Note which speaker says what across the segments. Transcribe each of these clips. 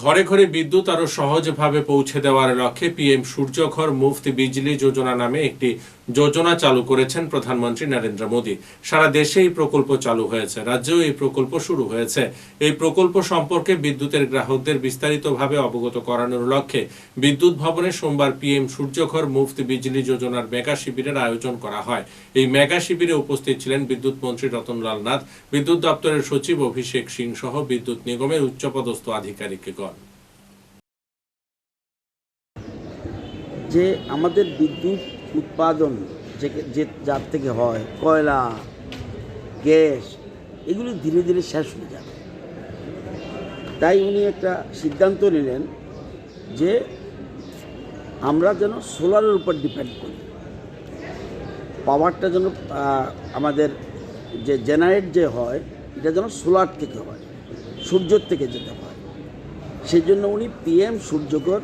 Speaker 1: ঘরে ঘরে বিদ্যুৎ আরও সহজভাবে পৌঁছে দেওয়ার লক্ষ্যে পিএম সূর্যঘর মুফত বিজলি যোজনা নামে একটি যোজনা চালু করেছেন প্রধানমন্ত্রী নরেন্দ্র মোদী। সারা দেশে এই প্রকল্প চালু হয়েছে, রাজ্যেও এই প্রকল্প শুরু হয়েছে। এই প্রকল্প সম্পর্কে বিদ্যুতের গ্রাহকদের বিস্তারিতভাবে অবগত করানোর লক্ষ্যে বিদ্যুৎ ভবনে সোমবার পিএম সূর্যঘর মুফত বিজলি যোজনার মেগা শিবিরের আয়োজন করা হয়। এই মেগা শিবিরে উপস্থিত ছিলেন বিদ্যুৎ মন্ত্রী রতনলাল নাথ, বিদ্যুৎ দপ্তরের সচিব অভিষেক সিং সহ বিদ্যুৎ নিগমের উচ্চপদস্থ আধিকারিকগণ
Speaker 2: যে আমাদের বিদ্যুৎ উৎপাদন যে যে যার থেকে হয়, কয়লা, গ্যাস, এগুলো ধীরে ধীরে শেষ হয়ে যাবে। তাই উনি একটা সিদ্ধান্ত নিলেন যে আমরা যেন সোলারের উপর ডিপেন্ড করি। পাওয়ারটা যেন আমাদের যে জেনারেট যে হয়, এটা যেন সোলার থেকে হয়, সূর্যর থেকে যেতে হয়। সেই জন্য উনি পিএম সূর্যকর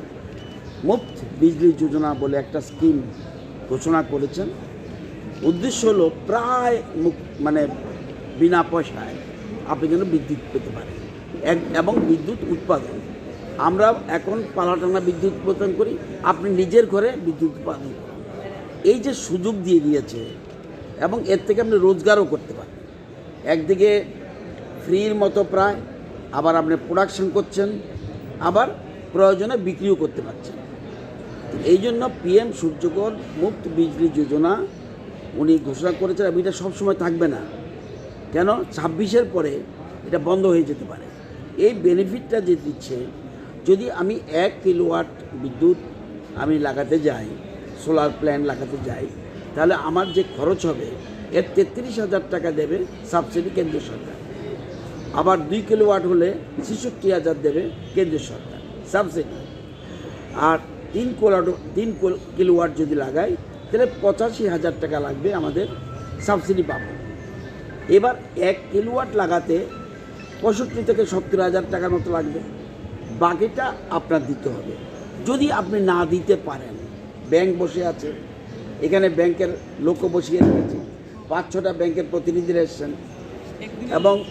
Speaker 2: মুফত বিজলি যোজনা বলে একটা স্কিম ঘোষণা করেছেন। উদ্দেশ্য হলো প্রায় মানে বিনা পয়সায় আপনি যেন বিদ্যুৎ পেতে পারেন। এবং বিদ্যুৎ উৎপাদন। আমরা এখন পালাটানা বিদ্যুৎ উৎপাদন করি, আপনি নিজের ঘরে বিদ্যুৎ উৎপাদন এই যে সুযোগ দিয়ে দিয়েছে, এবং এর থেকে আপনি রোজগারও করতে পারেন। একদিকে ফ্রির মতো প্রায়, আবার আপনি প্রোডাকশন করছেন আবার প্রয়োজনে বিক্রিও করতে পারছেন এই জন্য পিএম সূর্যকর মুক্ত বিজলি যোজনা উনি ঘোষণা করেছেন এবং এটা সবসময় থাকবে না। কেন? ছাব্বিশের পরে এটা বন্ধ হয়ে যেতে পারে। এই বেনিফিটটা যে দিচ্ছে, যদি আমি এক কিলোওয়াট বিদ্যুৎ আমি লাগাতে যাই সোলার প্ল্যান্ট লাগাতে যাই, তাহলে আমার যে খরচ হবে, এর তেত্রিশ হাজার টাকা দেবে সাবসিডি কেন্দ্র সরকার। আবার দুই কিলোওয়াট হলে ছেষট্টি হাজার দেবে কেন্দ্রীয় সরকার। সাবসিডি আর তিন কিলোয়াট তিন কিলো- কিলোওয়াট যদি লাগাই তাহলে পঁচাশি হাজার টাকা লাগবে আমাদের সাবসিডি পাবো এবার এক কিলোওয়াট লাগাতে পঁয়ষট্টি থেকে সত্তর হাজার টাকার মতো লাগবে। বাকিটা আপনার দিতে হবে। যদি আপনি না দিতে পারেন ব্যাংক বসে আছে এখানে ব্যাংকের লোকও বসিয়ে রেখেছে পাঁচ ছটা ব্যাংকের প্রতিনিধিরা এসছেন। এবং